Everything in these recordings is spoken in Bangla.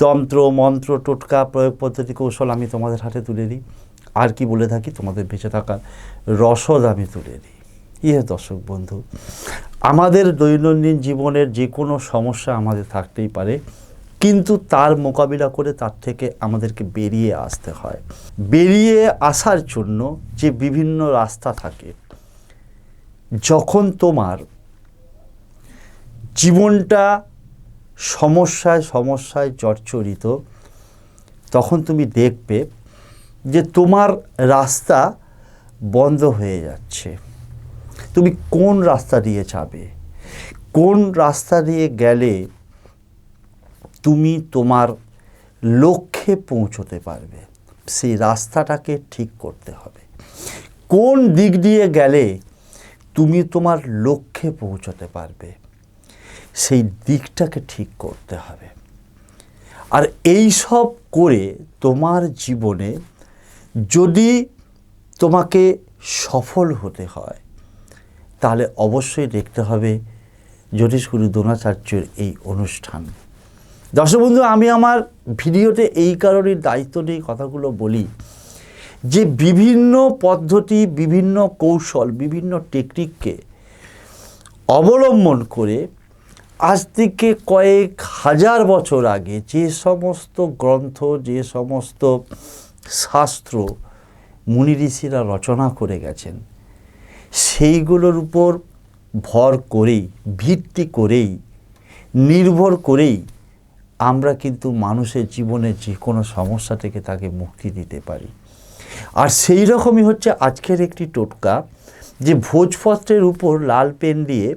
তন্ত্র, মন্ত্র, টোটকা, প্রয়োগ পদ্ধতি, কৌশল আমি তোমাদের হাতে তুলে দিই। আর কি বলে থাকি তোমাদের বেঁচে থাকার রসদ আমি তুলে দিই। ইয়ে দর্শক বন্ধু, আমাদের দৈনন্দিন জীবনের যে কোনো সমস্যা আমাদের থাকতেই পারে, কিন্তু তার মোকাবিলা করে তার থেকে আমাদেরকে বেরিয়ে আসতে হয়। বেরিয়ে আসার জন্য যে বিভিন্ন রাস্তা থাকে, যখন তোমার জীবনটা সমস্যায় সমস্যায় জর্জরিত, তখন তুমি দেখবে যে তোমার রাস্তা বন্ধ হয়ে যাচ্ছে। তুমি কোন রাস্তা দিয়ে যাবে? কোন রাস্তা দিয়ে গেলে তুমি তোমার লক্ষ্যে পৌঁছতে পারবে? সেই রাস্তাটাকে ঠিক করতে হবে। কোন দিক দিয়ে গেলে তুমি তোমার লক্ষ্যে পৌঁছতে পারবে? সেই দিকটাকে ঠিক করতে হবে। আর এই সব করে তোমার জীবনে যদি তোমাকে সফল হতে হয়, তাহলে অবশ্যই দেখতে হবে জ্যোতিষগুরু দ্রোণাচার্যের এই অনুষ্ঠান। দর্শক বন্ধু, আমি আমার ভিডিওতে এই কারণে দায়িত্ব নিয়ে কথাগুলো বলি যে বিভিন্ন পদ্ধতি, বিভিন্ন কৌশল, বিভিন্ন টেকনিককে অবলম্বন করে আজ থেকে কয়েক হাজার বছর আগে যে সমস্ত গ্রন্থ, যে সমস্ত শাস্ত্র মুনি ঋষিরা রচনা করে গেছেন, সেইগুলোর উপর ভর করেই, ভিত্তি করেই, নির্ভর করেই আমরা কিন্তু মানুষের জীবনে যে কোনো সমস্যা থেকে তাকে মুক্তি দিতে পারি। আর সেই রকমই হচ্ছে আজকের একটি টোটকা যে ভোজপত্রের উপর লাল পেন দিয়ে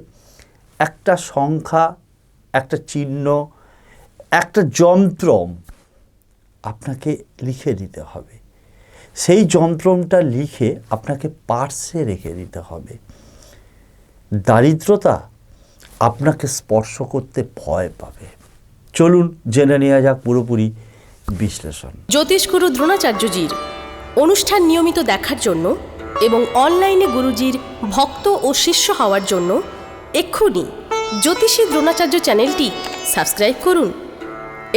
একটা সংখ্যা, একটা চিহ্ন, একটা যন্ত্রম আপনাকে লিখে দিতে হবে। সেই যন্ত্রমটা লিখে আপনাকে পার্সে রেখে দিতে হবে। দারিদ্রতা আপনাকে স্পর্শ করতে ভয় পাবে। চলুন জেনে নেওয়া যাক পুরোপুরি বিশ্লেষণ। জ্যোতিষগুরু দ্রোণাচার্যজির অনুষ্ঠান নিয়মিত দেখার জন্য এবং অনলাইনে গুরুজির ভক্ত ও শিষ্য হওয়ার জন্য এক্ষুনি জ্যোতিষী দ্রোণাচার্য চ্যানেলটি সাবস্ক্রাইব করুন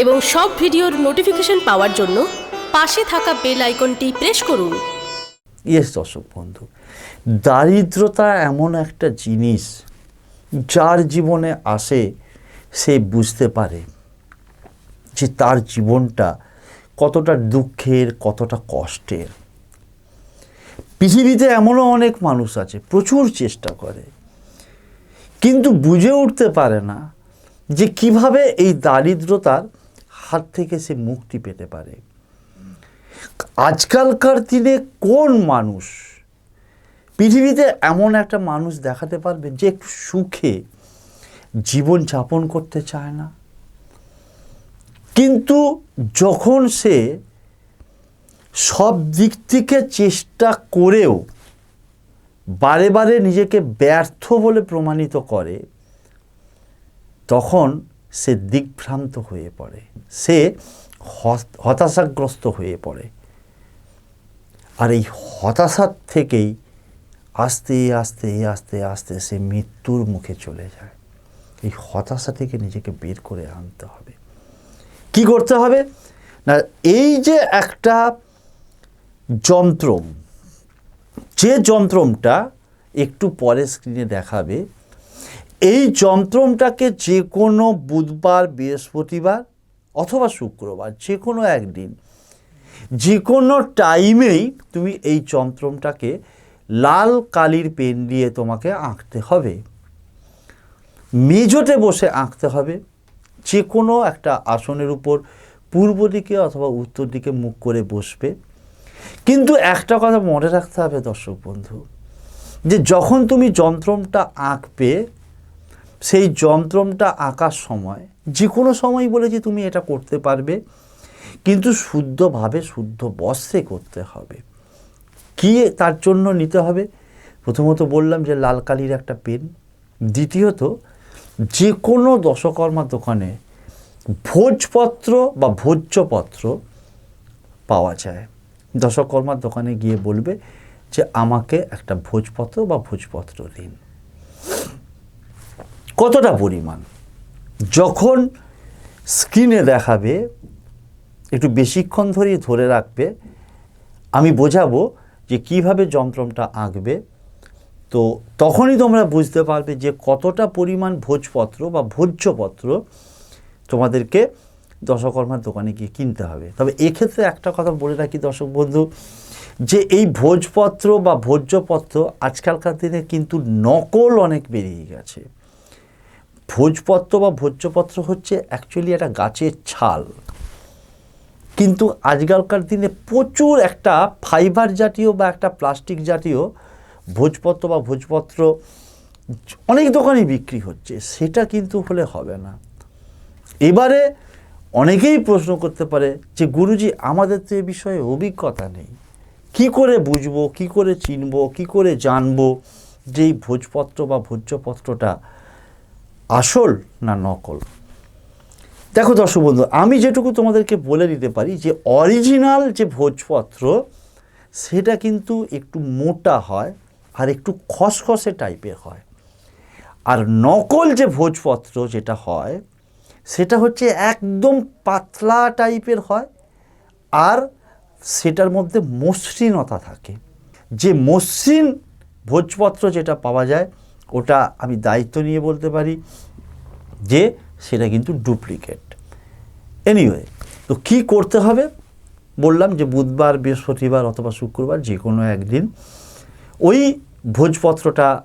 এবং সব ভিডিওর নোটিফিকেশন পাওয়ার জন্য পাশে থাকা বেল আইকনটি প্রেস করুন। ইয়েস দর্শক বন্ধু, দারিদ্রতা এমন একটা জিনিস যার জীবনে আসে সে বুঝতে পারে যে তার জীবনটা কতটা দুঃখের, কতটা কষ্টের। পৃথিবীতে এমনও অনেক মানুষ আছে, প্রচুর চেষ্টা করে। কিন্তু বুঝে উঠতে পারে না যে কীভাবে এই দারিদ্রতার হাত থেকে সে মুক্তি পেতে পারে। আজকালকার দিনে কোন মানুষ পৃথিবীতে এমন একটা মানুষ দেখাতে পারবে যে একটু সুখে জীবন যাপন করতে চায় না? কিন্তু যখন সে সব দিক থেকে চেষ্টা করেও বারে বারে নিজেকে ব্যর্থ বলে প্রমাণিত করে, তখন সে দিগ্ভ্রান্ত হয়ে পড়ে। সে হত- হতাশাগ্রস্ত হয়ে পড়ে। আর এই হতাশার থেকেই আস্তে আস্তে আস্তে আস্তে সে মৃত্যুর মুখে চলে যায়। এই হতাশা থেকে নিজেকে বের করে আনতে হবে। কি করতে হবে? না, এই যে একটা যন্ত্রম যে যন্ত্রমটা একটু পরে স্ক্রিনে দেখাবে, এই যন্ত্রমটাকে যে কোনো বুধবার, বৃহস্পতিবার অথবা শুক্রবার, যে কোনো একদিন, যে কোনো টাইমেই তুমি এই যন্ত্রমটাকে লাল কালির পেন দিয়ে তোমাকে আঁকতে হবে। মেজোতে বসে আঁকতে হবে। যে কোনো একটা আসনের উপর পূর্ব দিকে অথবা উত্তর দিকে মুখ করে বসবে। কিন্তু একটা কথা মনে রাখতে হবে দর্শক বন্ধু, যে যখন তুমি যন্ত্রমটা আঁকবে, সেই যন্ত্রমটা আঁকার সময় যে কোনো সময় বলেছি তুমি এটা করতে পারবে, কিন্তু শুদ্ধভাবে শুদ্ধ বস্ত্রে করতে হবে। কি তার জন্য নিতে হবে? প্রথমত বললাম যে লাল কালির একটা পেন। দ্বিতীয়ত যে কোনো দশকর্মা দোকানে ভোজপত্র বা ভোজ্যপত্র পাওয়া যায়। দশকর্মার দোকানে গিয়ে বলবে যে, আমাকে একটা ভোজপত্র বা ভোজপত্র দিন। কতটা পরিমাণ? যখন স্ক্রিনে দেখাবে, একটু বেশিক্ষণ ধরেই ধরে রাখবে, আমি বোঝাবো যে কীভাবে যন্ত্রমটা আঁকবে। তো তখনই তোমরা বুঝতে পারবে যে কতটা পরিমাণ ভোজপত্র বা ভোজ্যপত্র তোমাদেরকে দশকর্মার দোকানে গিয়ে কিনতে হবে। তবে এক্ষেত্রে একটা কথা বলে রাখি দর্শক বন্ধু, যে এই ভোজপত্র বা ভোজ্যপত্র আজকালকার দিনে কিন্তু নকল অনেক বেরিয়ে গেছে। ভোজপত্র বা ভোজ্যপত্র হচ্ছে অ্যাকচুয়ালি একটা গাছের ছাল। কিন্তু আজকালকার দিনে প্রচুর একটা ফাইবার জাতীয় বা একটা প্লাস্টিক জাতীয় ভোজপত্র বা ভোজপত্র অনেক দোকানে বিক্রি হচ্ছে। সেটা কিন্তু হলে হবে না। এবারে অনেকেই প্রশ্ন করতে পারে যে, গুরুজি, আমাদের তো এ বিষয়ে অভিজ্ঞতা নেই। কি করে বুঝব, কি করে চিনবো, কি করে জানব যে এই ভোজপত্র বা ভোজ্যপত্রটা আসল না নকল? দেখো দর্শক বন্ধু, আমি যেটুকু তোমাদেরকে বলে দিতে পারি যে, অরিজিনাল যে ভোজপত্র, সেটা কিন্তু একটু মোটা হয় আর একটু খসখসে টাইপের হয়। আর নকল যে ভোজপত্র যেটা হয় সেটা হচ্ছে একদম পাতলা টাইপের হয় আর সেটার মধ্যে মসৃণতা থাকে। যে মসৃণ ভোজপত্র যেটা পাওয়া যায়, ওটা আমি দায়িত্ব নিয়ে বলতে পারি যে সেটা কিন্তু ডুপ্লিকেট। এনিওয়ে তো কি করতে হবে? বললাম যে বুধবার, বৃহস্পতিবার অথবা শুক্রবার যে কোনো একদিন ওই ভোজপত্রটা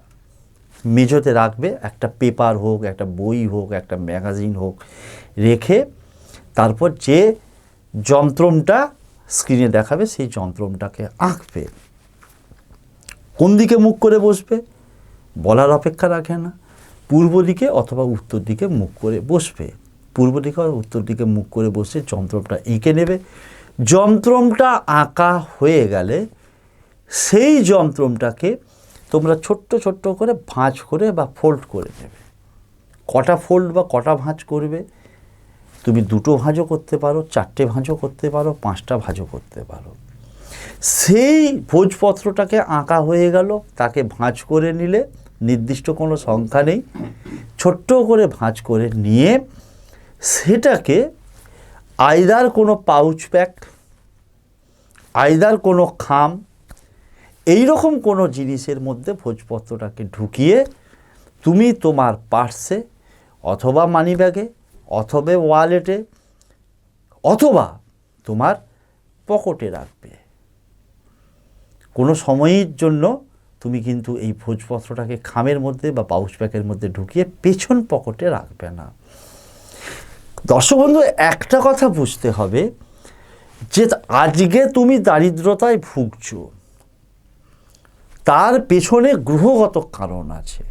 মেঝোতে রাখবে একটা পেপার হোক, একটা বই হোক, একটা ম্যাগাজিন হোক, রেখে তারপর যে যন্ত্রমটা স্ক্রিনে দেখাবে সেই যন্ত্রমটাকে আঁকবে। কোন দিকে মুখ করে বসবে? বলার অপেক্ষা রাখে না। পূর্ব দিকে অথবা উত্তর দিকে মুখ করে বসবে। পূর্ব দিকে উত্তর দিকে মুখ করে বসে যন্ত্রমটা এঁকে নেবে। যন্ত্রমটা আঁকা হয়ে গেলে সেই যন্ত্রমটাকে তোমরা ছোট্ট ছোট্ট করে ভাঁজ করে বা ফোল্ড করে নেবে। কটা ফোল্ড বা কটা ভাঁজ করবে? তুমি দুটো ভাঁজও করতে পারো, চারটে ভাঁজও করতে পারো, পাঁচটা ভাঁজও করতে পারো। সেই ভোজপত্রটাকে আঁকা হয়ে গেল, তাকে ভাঁজ করে নিলে, নির্দিষ্ট কোনো সংখ্যা নেই, ছোট্ট করে ভাঁজ করে নিয়ে সেটাকে আয়দার কোনো পাউচ প্যাক আয়দার কোনো খাম এই রকম কোনো জিনিসের মধ্যে ভোজপত্রটাকে ঢুকিয়ে তুমি তোমার পার্সে অথবা মানি ব্যাগে অথবা ওয়ালেটে অথবা তোমার পকেটে রাখবে। কোনো সময়ের জন্য তুমি কিন্তু এই ভোজপত্রটাকে খামের মধ্যে বা পাউচ ব্যাগের মধ্যে ঢুকিয়ে পেছন পকেটে রাখবে না। দর্শক বন্ধু, একটা কথা বুঝতে হবে যে আজকে তুমি দারিদ্রতায় ভুগছো। তার পেছনে গ্রহগত কারণ আছে।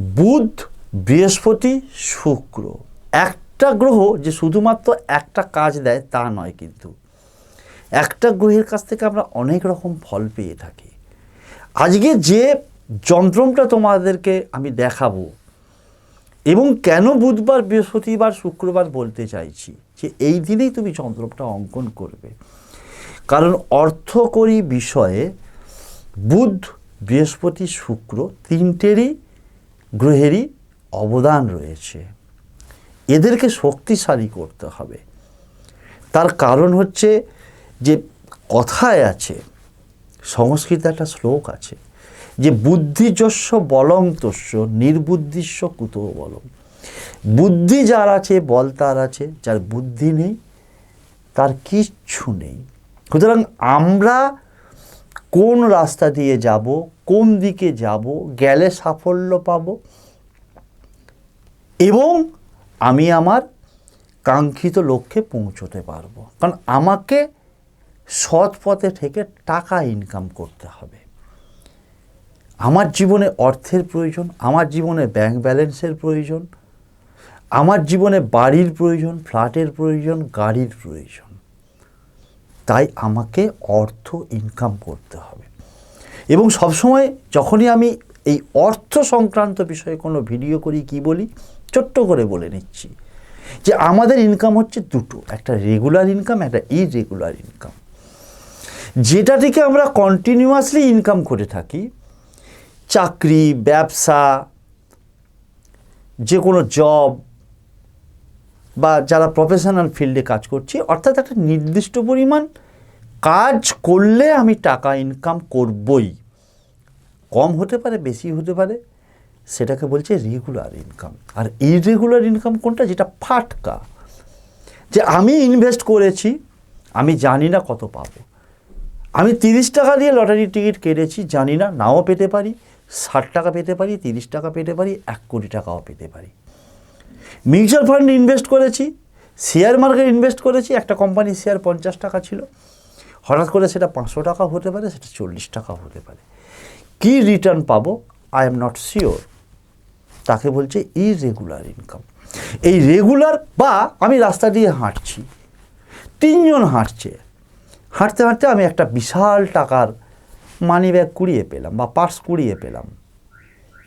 বুধ, বৃহস্পতি, শুক্র। একটা গ্রহ যে শুধুমাত্র একটা কাজ দেয় তা নয় কিন্তু। একটা গ্রহের কাছ থেকে আমরা অনেক রকম ফল পেয়ে থাকি। আজকে যে যন্ত্রমটা তোমাদেরকে আমি দেখাবো এবং কেন বুধবার, বৃহস্পতিবার, শুক্রবার বলতে চাইছি, যে এই দিনেই তুমি যন্ত্রমটা অঙ্কন করবে। কারণ অর্থকরী বিষয়ে বুধ, বৃহস্পতি, শুক্র তিনটেরই গ্রহেরই অবদান রয়েছে। এদেরকে শক্তিশালী করতে হবে। তার কারণ হচ্ছে যে কথায় আছে, সংস্কৃতে একটা শ্লোক আছে যে বুদ্ধিযস্য বলং তস্য নির্বুদ্ধিস্য কুত বলং। বুদ্ধি যার আছে, বল তার আছে, যার বুদ্ধি নেই, তার কিচ্ছু নেই। সুতরাং আমরা কোন রাস্তা দিয়ে যাব, কোন দিকে যাব, গেলে সাফল্য পাব এবং আমি আমার কাঙ্ক্ষিত লক্ষ্যে পৌঁছতে পারব। কারণ আমাকে সৎ পথে থেকে টাকা ইনকাম করতে হবে। আমার জীবনে অর্থের প্রয়োজন, আমার জীবনে ব্যাংক ব্যালেন্সের প্রয়োজন, আমার জীবনে বাড়ির প্রয়োজন ফ্ল্যাটের প্রয়োজন, গাড়ির প্রয়োজন। তাই আমাকে অর্থ ইনকাম করতে হবে। এবং সবসময় যখনই আমি এই অর্থ সংক্রান্ত বিষয়ে কোনো ভিডিও করি, কি বলি? ছোট্ট করে বলে নিচ্ছি যে আমাদের ইনকাম হচ্ছে দুটো, একটা রেগুলার ইনকাম একটা ইরেগুলার ইনকাম যেটা থেকে আমরা কন্টিনিউয়াসলি ইনকাম করে থাকি, চাকরি, ব্যবসা যে কোনো জব বা যারা প্রফেশনাল ফিল্ডে কাজ করছি, অর্থাৎ একটা নির্দিষ্ট পরিমাণ কাজ করলে আমি টাকা ইনকাম করবই। কম হতে পারে, বেশি হতে পারে, সেটাকে বলছে রেগুলার ইনকাম আর ইরেগুলার ইনকাম কোনটা? যেটা ফাটকা। যে আমি ইনভেস্ট করেছি, আমি জানি না কত পাবো। আমি তিরিশ টাকা দিয়ে লটারি টিকিট কেটেছি, জানি না, নাও পেতে পারি, ষাট টাকা পেতে পারি, তিরিশ টাকা পেতে পারি, এক কোটি টাকাও পেতে পারি। মিউচুয়াল ফান্ড ইনভেস্ট করেছি, শেয়ার মার্কেট ইনভেস্ট করেছি, একটা কোম্পানির শেয়ার পঞ্চাশ টাকা ছিল। হঠাৎ করে সেটা পাঁচশো টাকা হতে পারে, সেটা চল্লিশ টাকা হতে পারে। কী রিটার্ন পাবো? আই এম নট শিওর তাকে বলছে ইরেগুলার ইনকাম এই রেগুলার বা আমি রাস্তা দিয়ে হাঁটছি, তিনজন হাঁটছে। হাঁটতে হাঁটতে আমি একটা বিশাল টাকার মানি ব্যাগ কুড়িয়ে পেলাম বা পার্স কুড়িয়ে পেলাম।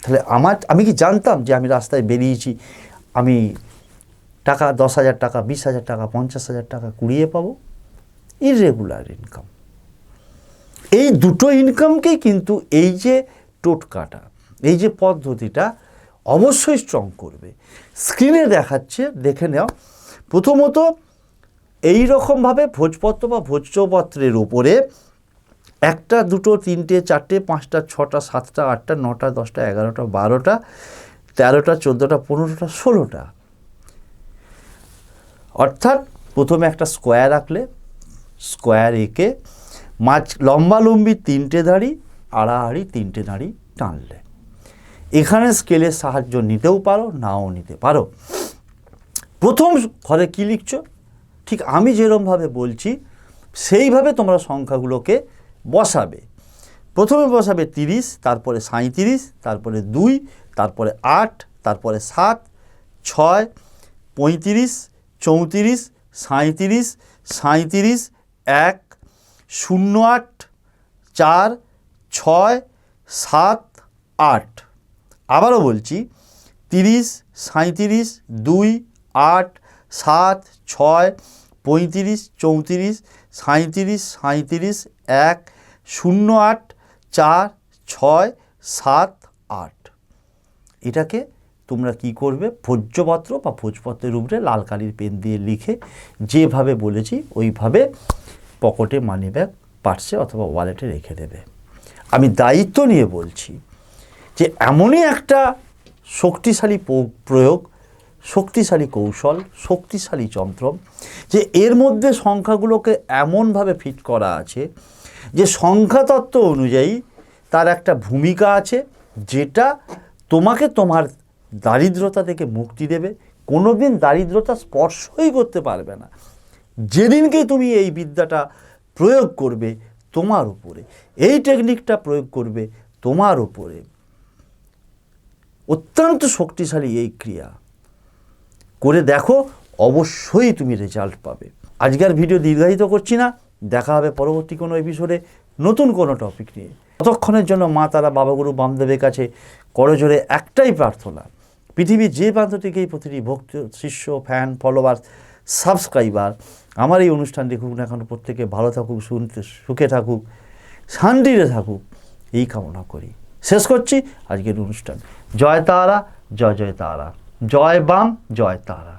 তাহলে আমার, আমি কি জানতাম যে আমি রাস্তায় বেরিয়েছি? আমি টাকা দশ হাজার টাকা, বিশ হাজার টাকা, পঞ্চাশ হাজার টাকা কুড়িয়ে পাবো। ইরেগুলার ইনকাম এই দুটো ইনকামকেই কিন্তু এই যে টোটকাটা, এই যে পদ্ধতিটা অবশ্যই স্ট্রং করবে। স্ক্রিনে দেখাচ্ছে, দেখে নাও। প্রথমত এই রকমভাবে ভোজপত্র বা ভোজ্যপত্রের উপরে একটা, দুটো, তিনটে, চারটে, পাঁচটা, ছটা, সাতটা, আটটা, নটা, দশটা, এগারোটা, বারোটা তেরোটা, চোদ্দোটা, পনেরোটা, ষোলোটা। অর্থাৎ প্রথমে একটা স্কোয়ার আঁকলে, স্কোয়ার এঁকে মাছ লম্বালম্বি তিনটে দাঁড়ি, আড়াআড়ি তিনটে দাঁড়ি টানলে। এখানে স্কেলের সাহায্য নিতেও পারো, নাও নিতে পারো। প্রথম ঘরে কী লিখছ? ঠিক আমি যেরমভাবে বলছি, সেইভাবে তোমরা সংখ্যাগুলোকে বসাবে। প্রথমে বসাবে তিরিশ, তারপরে সাঁইত্রিশ, তারপরে দুই তারপরে আট, তারপরে সাত, ছয়, পঁয়ত্রিশ, চৌত্রিশ, সাঁইত্রিশ সাঁইত্রিশ, এক, শূন্য আট, চার, ছয়, সাত, আট। আবারও বলছি, তিরিশ, সাঁইত্রিশ, দুই, আট, সাত, ছয়, পঁয়ত্রিশ, চৌত্রিশ, সাঁইত্রিশ সাঁইত্রিশ, এক, শূন্য আট, চার, ছয়, সাত, আট। এটাকে তোমরা কি করবে? ভোজ্যপত্র বা ভোজপত্রের উপরে লাল কালির পেন দিয়ে লিখে যেভাবে বলেছি ওইভাবে পকেটে মানি ব্যাগ পার্সে অথবা ওয়ালেটে রেখে দেবে। আমি দায়িত্ব নিয়ে বলছি যে এমনই একটা শক্তিশালী প্রয়োগ, শক্তিশালী কৌশল, শক্তিশালী যন্ত্র যে এর মধ্যে সংখ্যাগুলোকে এমনভাবে ফিট করা আছে যে সংখ্যাতত্ত্ব অনুযায়ী তার একটা ভূমিকা আছে যেটা তোমাকে তোমার দারিদ্রতা থেকে মুক্তি দেবে কোনো দিন দারিদ্রতা স্পর্শই করতে পারবে না। যেদিনকে তুমি এই বিদ্যাটা প্রয়োগ করবে, তোমার উপরে, এই টেকনিকটা প্রয়োগ করবে, তোমার উপরে। অত্যন্ত শক্তিশালী এই ক্রিয়া। করে দেখো, অবশ্যই তুমি রেজাল্ট পাবে। আজকের ভিডিও দীর্ঘায়িত করছি না। দেখা হবে পরবর্তী কোনো এপিসোডে নতুন কোনো টপিক নিয়ে। ততক্ষণের জন্য মা, তারা বাবাগুরু বামদেবের কাছে করজোরে একটাই প্রার্থনা। পৃথিবীর যে প্রান্ত থেকেই প্রতিটি ভক্ত, শিষ্য ফ্যান ফলোয়ার সাবস্ক্রাইবার আমার এই অনুষ্ঠান দেখুক না এখন প্রত্যেকে ভালো থাকুক সুখে থাকুক, শান্তিতে থাকুক, এই কামনা করি। শেষ করছি আজকের অনুষ্ঠান। জয় তারা, জয় জয় তারা। জয় বাম, জয় তারা।